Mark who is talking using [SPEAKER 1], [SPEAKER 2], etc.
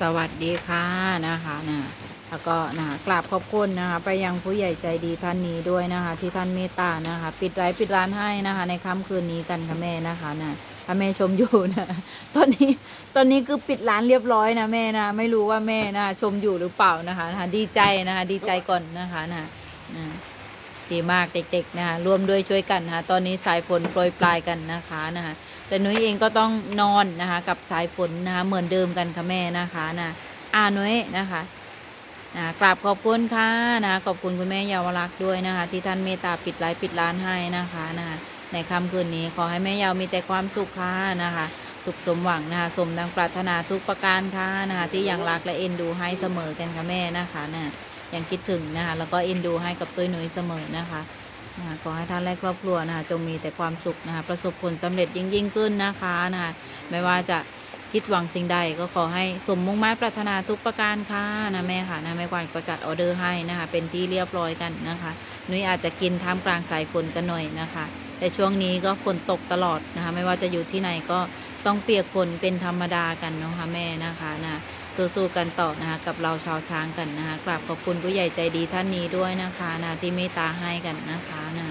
[SPEAKER 1] สวัสดีค่ะนะคะนะแล้วก็นะคะกราบขอบคุณนะคะ ไปยังผู้ใหญ่ใจดีท่านนี้ด้วยนะคะ ที่ท่านเมตตานะคะ ปิดไลฟ์ปิดร้านให้นะคะ ในค่ำคืนนี้กันค่ะแม่นะคะนะถ้าแม่ชมอยู่นะตอนนี้ตอนนี้คือปิดร้านเรียบร้อยนะแม่นะไม่รู้ว่าแม่นะชมอยู่หรือเปล่านะคะนะดีใจนะคะ ดีใจก่อนนะคะนะนะ ดีมากเด็กๆนะคะร่วมด้วยช่วยกันนะคะตอนนี้สายฝนโปรยปลายกันนะคะนะคะแต่นุ้ยเองก็ต้องนอนนะคะกับสายฝนนะคะเหมือนเดิมกันค่ะแม่นะคะนะอานุ้ยนะคะนะกราบขอบคุณค่ะนะขอบคุณคุณแม่เยาวรักษ์ด้วยนะคะ ที่ท่านเมตตาปิดไลฟ์ปิดร้านให้นะคะนะในค่ำคืนนี้ขอให้แม่เยาวมีแต่ความสุขค่ะนะคะ สุขสมหวังนะคะสมดังปรารถนาทุกประการค่ะนะคะที่อยังรักและเอ็นดูให้เสมอกันค่ะแม่นะคะนะ อยังคิดถึงนะคะ แล้วก็เอ็นดูให้กับตุ้ยหนุ้ยเสมอนะคะนะขอให้ท่านและครอบครัวนะคะจงมีแต่ความสุขนะคะประสบผลสำเร็จยิ่งยิ่งขึ้นนะคะนะคะไม่ว่าจะคิดหวังสิ่งใดก็ขอให้สมมุ่งหมายปรารถนาทุกประการค่ะนะแม่ค่ะนะแม่กวานก็จัดออเดอร์ให้นะคะ เป็นที่เรียบร้อยกันนะคะนุ้ยอาจจะกินท่ามกลางสายฝนกันหน่อยนะคะ แต่ช่วงนี้ก็ฝนตกตลอดนะคะ ไม่ว่าจะอยู่ที่ไหนก็ต้องเปียกฝนเป็นธรรมดากันนะคะแม่นะคะนะ สู้ๆกันต่อนะคะกับเราชาวช้างกันนะคะกราบขอบคุณผู้ใหญ่ใจดีท่านนี้ด้วยนะคะนะที่เมตตาให้กันนะคะนะ